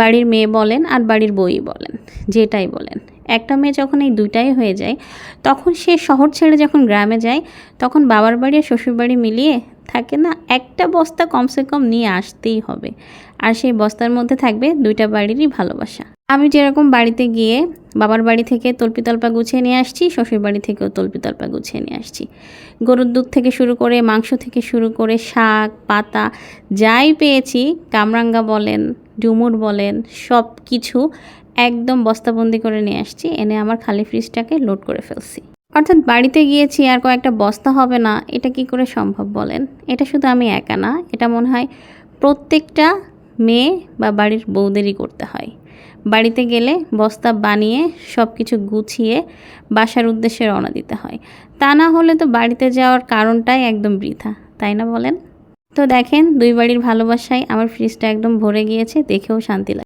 বাড়ির মেয়ে বলেন আর বাড়ির বই বলেন, যেটাই বলেন। একটা মেয়ে যখন এই দুইটাই হয়ে যায়, তখন সে শহর ছেড়ে যখন গ্রামে যায়, তখন বাবার বাড়ি আর শ্বশুর বাড়ি মিলিয়ে থাকে না, একটা বস্তা কমসে কম নিয়ে আসতেই হবে। আর সেই বস্তার মধ্যে থাকবে দুইটা বাড়িরই ভালোবাসা। আমি যেরকম বাড়িতে গিয়ে বাবার বাড়ি থেকে তল্পিতল্পা গুছিয়ে নিয়ে আসছি, শ্বশুর বাড়ি থেকেও তল্পিতল্পা গুছিয়ে নিয়ে আসছি। গরুর দুধ থেকে শুরু করে, মাংস থেকে শুরু করে, শাক, পাতা, যাই পেয়েছি, কামরাঙ্গা বলেন ডুমুর বলেন, সব কিছু একদম বস্তাবন্দি করে নিয়ে আসছি, এনে আমার খালি ফ্রিজটাকে লোড করে ফেলছি। অর্থাৎ বাড়িতে গিয়েছি আর কয়েকটা বস্তা হবে না, এটা কি করে সম্ভব বলেন? এটা শুধু আমি একা না, এটা মনে হয় প্রত্যেকটা মেয়ে বা বাড়ির বউদেরই করতে হয়। বাড়িতে গেলে বস্তা বানিয়ে সব কিছু গুছিয়ে বাসার উদ্দেশ্যে রওনা দিতে হয়। তা না হলে তো বাড়িতে যাওয়ার কারণটাই একদম বৃথা, তাই না বলেন? তো দেখেন দুই বাড়ির ভালোবাসায় আমার ফ্রিজটা একদম ভরে গিয়েছে দেখেও শান্তি লাগে